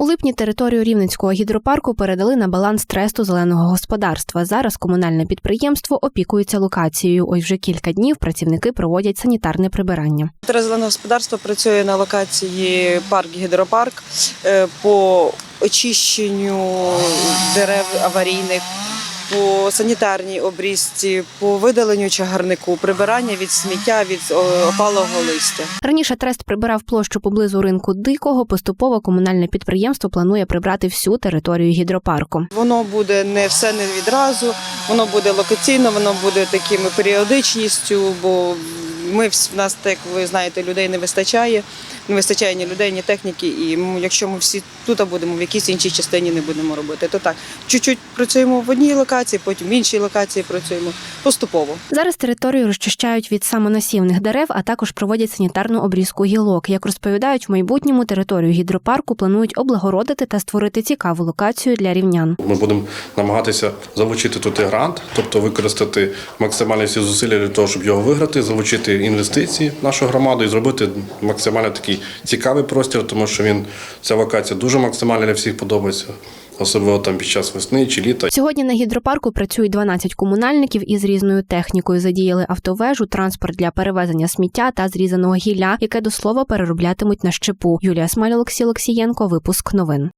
У липні територію Рівненського гідропарку передали на баланс тресту зеленого господарства. Зараз комунальне підприємство опікується локацією. Ось вже кілька днів працівники проводять санітарне прибирання. Зелене господарство працює на локації парк гідропарк е, по очищенню дерев аварійних, по санітарній обрізці, по видаленню чагарнику, прибирання від сміття, від опалого листя. Раніше трест прибирав площу поблизу ринку дикого. Поступово комунальне підприємство планує прибрати всю територію гідропарку. Воно буде не все не відразу, воно буде локаційно, воно буде такими періодичністю, бо ми в нас, як ви знаєте, людей не вистачає. Не вистачає ні людей, ні техніки. І якщо ми всі тут будемо, в якійсь іншій частині не будемо робити, то так чуть-чуть працюємо в одній локації, потім в іншій локації працюємо поступово. Зараз територію розчищають від самонасівних дерев, а також проводять санітарну обрізку гілок. Як розповідають, в майбутньому територію гідропарку планують облагородити та створити цікаву локацію для рівнян. Ми будемо намагатися залучити тут і грант, тобто використати максимальні всі зусилля для того, щоб його виграти, залучити інвестиції в нашу громаду і зробити максимально такий цікавий простір, тому що він ця локація дуже максимально для всіх подобається, особливо там під час весни чи літа. Сьогодні на гідропарку працюють 12 комунальників із різною технікою. Задіяли автовежу, транспорт для перевезення сміття та зрізаного гілля, яке до слова перероблятимуть на щепу. Юлія Смаль, Олексій Олексієнко. Випуск новин.